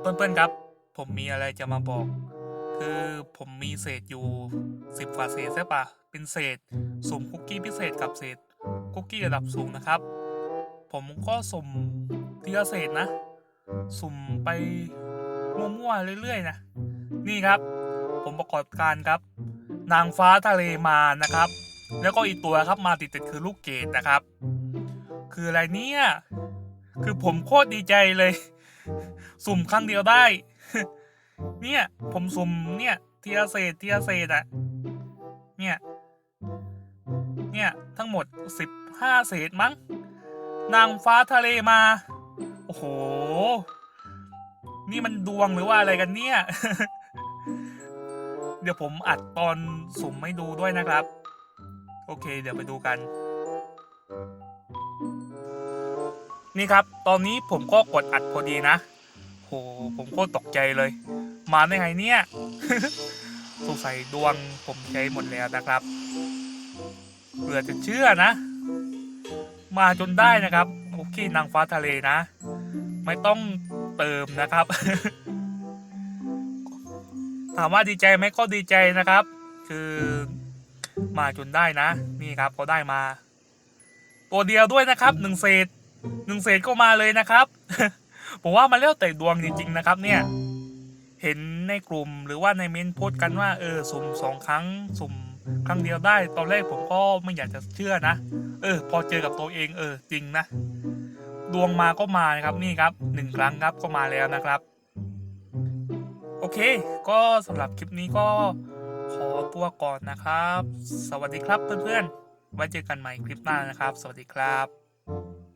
เพื่อนๆครับ ผมมีอะไรจะมาบอก คือผมมีเศษอยู่สิบกว่าเศษใช่ปะเป็นเศษสุ่มคุกกี้พิเศษกับเศษคุกกี้ระดับสูงนะครับ ผมก็สุ่มทีละเศษนะ สุ่มไปมั่วๆเรื่อยๆนะ นี่ครับ ผมประกอบการครับ นางฟ้าทะเลมานะครับ แล้วก็อีกตัวครับมาติดๆคือลูกเกดนะครับ คืออะไรเนี่ย คือผมโคตรดีใจเลย สุ่มครั้งเดียวได้ เนี่ย ผมสุ่มเนี่ยทีละเศษทีละเศษอะเนี่ย เนี่ย ทั้งหมดสิบห้าเศษมั้ง นางฟ้าทะเลมา โอ้โห นี่มันดวงหรือว่าอะไรกันเนี่ย เดี๋ยวผมอัดตอนสุ่มให้ดูด้วยนะครับ โอเค เดี๋ยวไปดูกัน นี่ครับ ตอนนี้ผมก็กดอัดพอดีนะ โห ผมก็ตกใจเลย มาได้ไงเนี่ย สงสัยดวงผมใช้หมดแล้วนะครับ เหลือจะเชื่อนะ มาจนได้นะครับคุกกี้นางฟ้าทะเลนะ ไม่ต้องเติมนะครับ ถามว่าดีใจไหมก็ดีใจนะครับ คือมาจนได้นะ นี่ครับก็ได้มา ตัวเดียวด้วยนะครับหนึ่งเศษ หนึ่งเศษก็มาเลยนะครับ ผมว่ามันแล้วแต่ดวงจริง ๆ นะครับ เนี่ย เห็นในกลุ่มหรือว่าในเมนโพสกันว่าเออสุ่มสองครั้งสุ่มครั้งเดียวได้ ตอนแรกผมก็ไม่อยากจะเชื่อนะ เออ พอเจอกับตัวเองเออ จริงนะ ดวงมาก็มานะครับนี่ครับหนึ่งครั้งครับก็มาแล้วนะครับ โอเค ก็สำหรับคลิปนี้ก็ขอตัวก่อนนะครับ สวัสดีครับเพื่อนๆ ไว้เจอกันใหม่คลิปหน้านะครับ สวัสดีครับ